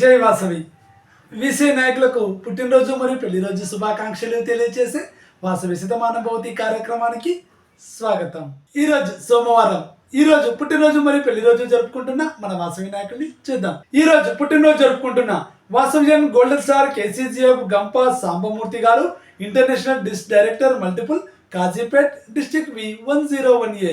జై వాసవి. విసి నాయకులకు పుట్టినరోజు మరియు పెళ్ళి రోజు శుభాకాంక్షలు తెలియజేసే వాసవి శతమాన భౌతి కార్యక్రమానికి స్వాగతం. ఈ రోజు సోమవారం. ఈ రోజు పుట్టినరోజు మరియు పెళ్ళి రోజు జరుపుకుంటున్న మన వాసవి నాయకుడిని చూద్దాం. ఈ రోజు పుట్టినరోజు జరుపుకుంటున్న వాసవిజన్ golden star KCGF Gampa Sambamurthy గారు international dis director multiple Kazipet district V one zero one A.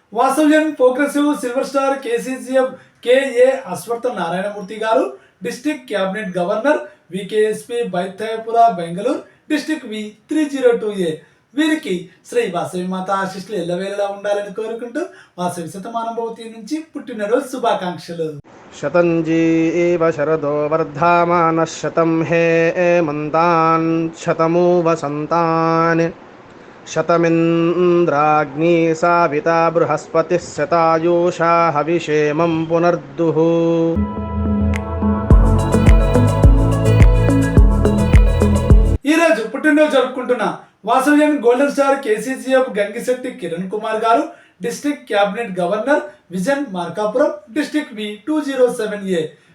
వాసవ్యం progressive silver star KCCF KA Ashwartha Narayanamurthy గారు district cabinet governor VKSP Baityayapura Bengaluru district V three zero two A. వీరికి శ్రీ వాసవి మాత ఆశిష్లు ఎల్లవేళలా ఉండాలని కోరుకుంటూ వాసవి శతమానుభవతి నుంచి పుట్టినరోజు శుభాకాంక్షలు. శతంజీ శరదో వర్ధమాన శతం హే మంతాన్ శతమూ వసంతాన్ शतमिन्द्राग्नी साविता बृहस्पतिः शतायुषा हविषेमं पुनर्दुः ఈ రోజు పుట్టినరోజు జరుపుకుంటున్న Vasavyan golden star KCCF Gangisetti Kiran Kumar గారు district cabinet governor vision Markapuram district V two zero seven A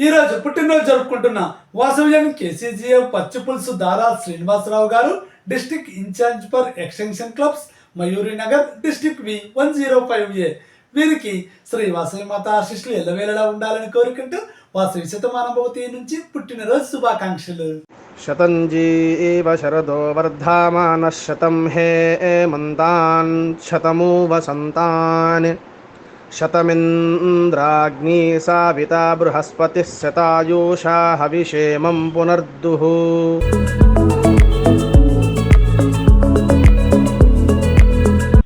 ఈరోజు పుట్టినరోజు జరుపుకుంటున్న వాసవ్యం కేసీజీఎం పచ్చిపులుసు దారా శ్రీనివాసరావు గారు district in charge for extension clubs Mayuri Nagar district V one zero five A. వీరికి శ్రీ వాసవి మాత ఆశిష్లు ఎల్లవేళలా ఉండాలని కోరుకుంటూ వాసవి శతమానభవతి నుంచి పుట్టినరోజు శుభాకాంక్షలు. శతంజీ ఏవ శరదో వర్ధమాన శతం హే మంతాన్ శతము వసంతాన్ शतमिन्द्राग्नी साविता बृहस्पतिः शतायुषा हविषेमं पुनर्दुः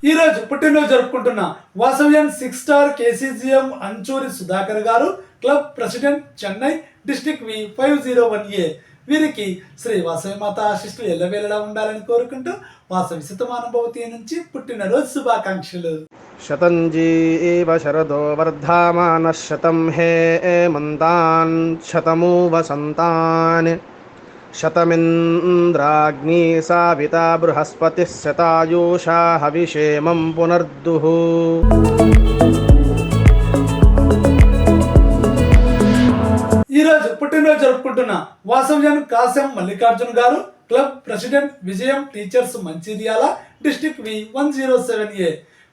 ఈ రోజు పుట్టినరోజు జరుపుకుంటున్న Vasavyam six star KCGM Anchuri Sudhakar గారు club president Chennai district V five zero one A వీరికి శ్రీ వాసవి మాత ఆశిస్సులు ఎల్లవేళలా ఉండాలని కోరుకుంటూ వాసవి శతమానభవతి నుంచి పుట్టినరోజు శుభాకాంక్షలు शतञ्जी एव शरदो वर्धामानः शतं हे एमन्तान् शतमु वसन्तान् शतमिन्द्राग्नी साविता बृहस्पतिः शतायुषा हविषेमं पुनर्दुः ఈ రోజు పుట్టినరోజు జరుపుకుంటున్న వాసవ్యం కాశం మల్లికార్జున్ గారు club president Vijayam teachers Mancherial district V one zero seven A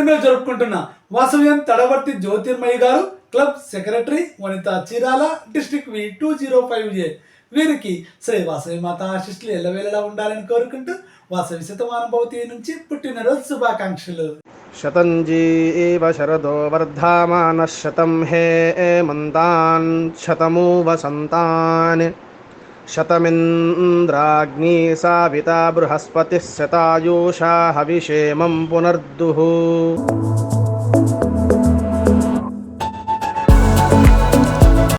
పుట్టినరోజు జరుపుకుంటున్న వాసవ్యం తడవర్తి జ్యోతిర్మయ్య గారు club secretary Vanitha Chirala district V two zero five A. వీరికి శ్రీ వాసవి మాత ఆశిస్టులు ఎల్లవేళలా ఉండాలని కోరుకుంటూ వాసవి శతమానుభవతి నుంచి పుట్టినరోజు శుభాకాంక్షలు. శతంజీ శరదో వర్ధమాన శతం హే మంతాన్ శతమూ వసంతాన్ शतमिन्द्राग्नी साविता बृहस्पतिः शतायुषा हविषेमं पुनर्दुः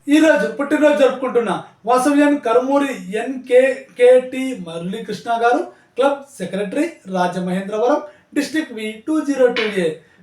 ఈ రోజు పుట్టినరోజు జరుపుకుంటున్న వాసవ్యం కరుమూరి ఎన్కేకేటి మురళీకృష్ణ గారు club secretary Rajamahendravaram district V two zero two A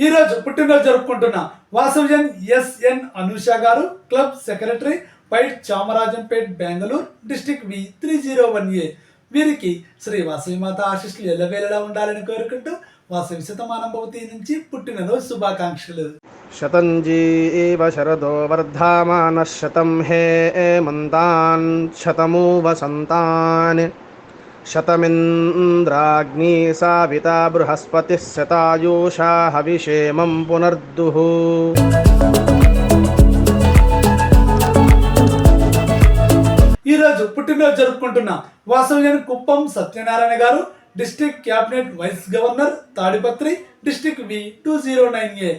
ఈ రోజు పుట్టినరోజు జరుపుకుంటున్న వాసవ్యన్ ఎస్ఎన్ అనూష గారు club secretary పైట్ Chamarajpet Bengaluru district V three zero one A. వీరికి శ్రీ వాసవిమాత మాత ఎల్లవేళలా ఉండాలని కోరుకుంటూ వాసవి శతమానం భవతి నుంచి పుట్టినరోజు శుభాకాంక్షలు. శతంజీ శరదో వర్ధమాన శతం హే మంతాన్ శతమూ వసంతాన్ శతమింద్రాగ్నీ సావితా బృహస్పతి శతాయూషా హవిషేమం పునర్దుః. ఈ రోజు పుట్టినరోజు జరుపుకుంటున్న వాసవ్యన్ కుప్పం సత్యనారాయణ గారు district cabinet vice governor Tadipatri district V two zero nine A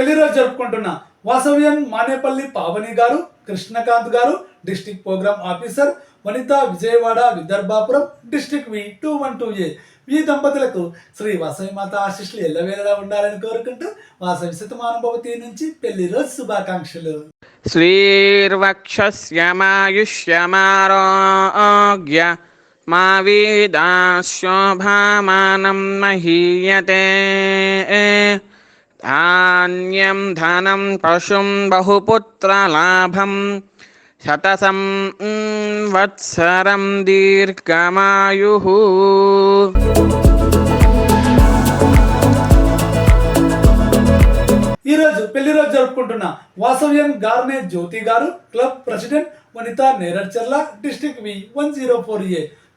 పెళ్ళి రోజు జరుపుకుంటున్న వాసవ్యన్ మానేపల్లి పావని గారు కృష్ణకాంత్ గారు district programme officer Vanitha Vijayawada Vidarbhapuram district V two one two A. ఈ దంపతులకు శ్రీ వాసవి మాత ఎల్లవేళలా ఉండాలని కోరుకుంటూ వాసవి శతమానుభవతి నుంచి పెళ్ళి రోజు శుభాకాంక్షలు. శ్రీర్వక్షమాయుష్యమారోగ్య మా వీదాశోభామానం మహీయతే. ధాన్యం ధనం పశుం బహుపుత్రలాభం శతసం వత్సరం దీర్ఘమాయు ఈరోజు పెళ్ళి రోజు జరుపుకుంటున్న వాసవ్యం గార్నే జ్యోతి గారు club president Vanitha Nerecharla district V one zero four A.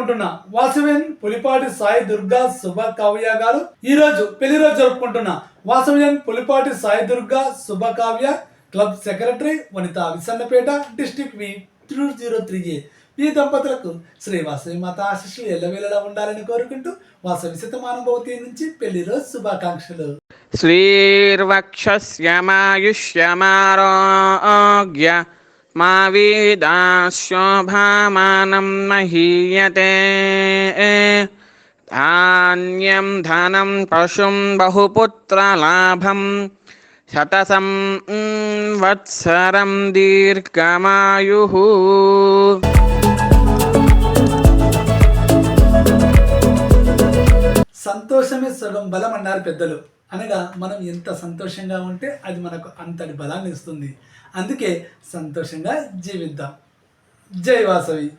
జరుపుకుంటున్నా వాసవిన్ Pulipati Sai Durga శుభ కావ్య గారు ఈ రోజు పెళ్ళి రోజు జరుపుకుంటున్న వాసవిన్ Pulipati Sai Durga Shubha Kavya club secretary Vanitha Vissannapeta district V three zero three A. ఈ దంపతులకు శ్రీ వాసవి మాత ఆశిష్లు ఎల్లవేళలా ఉండాలని కోరుకుంటూ వాసవి శతమానుభవతి నుంచి పెళ్ళి రోజు శుభాకాంక్షలు. శ్రీర్వక్ష మా వీదాశోభామానం మహీయతే ధాన్యం ధనం పశుం బహుపుత్రలాభం శతసం వత్సరం దీర్ఘమాయు సంతోషమే సగం బలం అన్నారు పెద్దలు. అనగా మనం ఎంత సంతోషంగా ఉంటే అది మనకు అంతటి బలాన్ని ఇస్తుంది. అందుకే సంతోషంగా జీవిద్దాం. జై వాసవి.